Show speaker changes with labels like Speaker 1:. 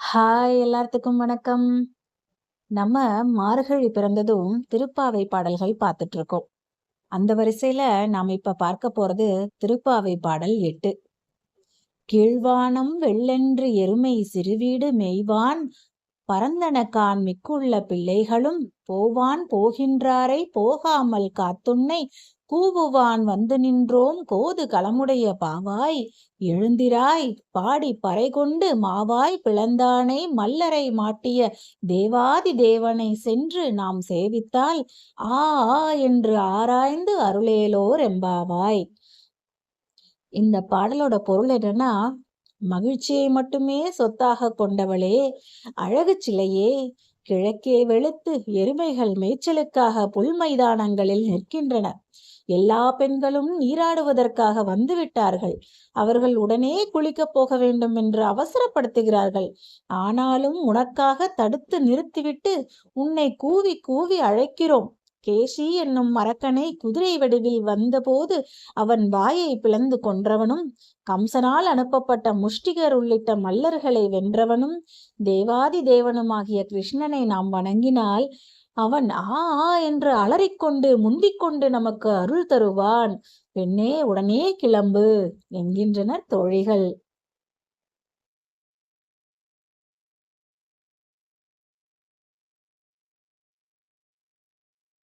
Speaker 1: Hi எல்லாத்துக்கும் வணக்கம். நம்ம மார்கழி பிறந்ததும் திருப்பாவை பாடல்கள் பார்த்துட்டு இருக்கோம். அந்த வரிசையில நாம இப்ப பார்க்க போறது திருப்பாவை பாடல் எட்டு. கீழ்வானம் வெள்ளென்று எருமை சிறுவீடு மெய்வான் பரந்தனகான் மிக்குள்ள பிள்ளைகளும் போவான் போகின்றாரை போகாமல் காத்துன்னை கூவுவான் வந்து நின்றோம் கோது களமுடைய பாவாய். எழுந்திராய் பாடி பறைகொண்டு மாவாய் பிளந்தானை மல்லரை மாட்டிய தேவாதி தேவனை சென்று நாம் சேவித்தால் ஆ ஆ என்று ஆராய்ந்து அருளேலோர் எம்பாவாய் இந்த பாடலோட பொருள் என்னன்னா மகிழ்ச்சியை மட்டுமே சொத்தாக கொண்டவளே அழகு சிலையே கிழக்கே வெளுத்து எருமைகள் மேய்ச்சலுக்காக புல் மைதானங்களில் நிற்கின்றன. எல்லா பெண்களும் நீராடுவதற்காக வந்துவிட்டார்கள். அவர்கள் உடனே குளிக்கப் போக வேண்டும் என்று அவசரப்படுத்துகிறார்கள். ஆனாலும் உனக்காக தடுத்து நிறுத்திவிட்டு உன்னை கூவி கூவி அழைக்கிறோம். கேசி என்னும் மரக்கனை குதிரை வடிவில் வந்தபோது அவன் வாயை பிளந்து கொன்றவனும் கம்சனால் அனுப்பப்பட்ட முஷ்டிகர் உள்ளிட்ட மல்லர்களை வென்றவனும் தேவாதி தேவனுமாகிய கிருஷ்ணனை நாம் வணங்கினால் அவன் ஆ ஆ என்று அலறிக்கொண்டு முந்திக்கொண்டு நமக்கு அருள் தருவான். பெண்ணே உடனே கிளம்பு என்கின்றனர் தோழிகள்.